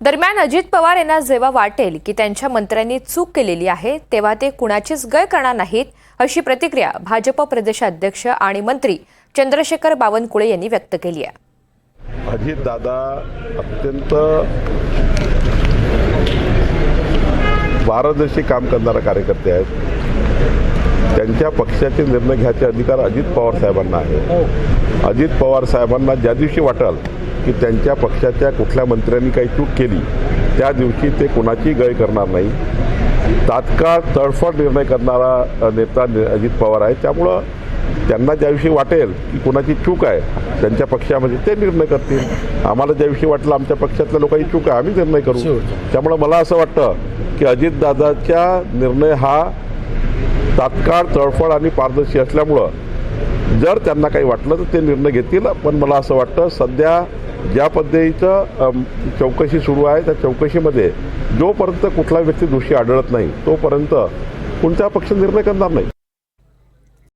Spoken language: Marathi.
दरम्यान अजित पवार यांना जेव्हा वाटेल की त्यांच्या मंत्र्यांनी चूक केलेली आहे तेव्हा ते कुणाचीच गय करणार नाहीत अशी प्रतिक्रिया भाजप प्रदेशाध्यक्ष आणि मंत्री चंद्रशेखर बावनकुळे यांनी व्यक्त केली आहे. अजितदादा अत्यंत पारदर्शी काम करणारा कार्यकर्ते आहेत. त्यांच्या पक्षाचे निर्णय घ्यायचे अधिकार अजित पवार साहेबांना आहे. अजित पवार साहेबांना ज्या दिवशी वाटेल की त्यांच्या पक्षाच्या कुठल्या मंत्र्यांनी काही चूक केली त्या दिवशी ते कुणाची गय करणार नाही. तात्काळ तडफड निर्णय करणारा नेता अजित पवार आहे. त्यामुळं त्यांना ज्या दिवशी वाटेल की कुणाची चूक आहे त्यांच्या पक्षामध्ये ते निर्णय करतील. आम्हाला ज्या दिवशी वाटलं आमच्या पक्षातल्या लोकांची चूक आहे आम्ही निर्णय करू. त्यामुळं मला असं वाटतं की अजितदादाच्या निर्णय हा तात्काळ तळफळ आणि पारदर्शी असल्यामुळं जर त्यांना काही वाटलं तर ते निर्णय घेतील. पण मला असं वाटतं सध्या ज्या पद्धतीचं चौकशी सुरू आहे त्या चौकशीमध्ये जोपर्यंत कुठला व्यक्ती दोषी आढळत नाही तोपर्यंत कोणता पक्ष निर्णय करणार नाही.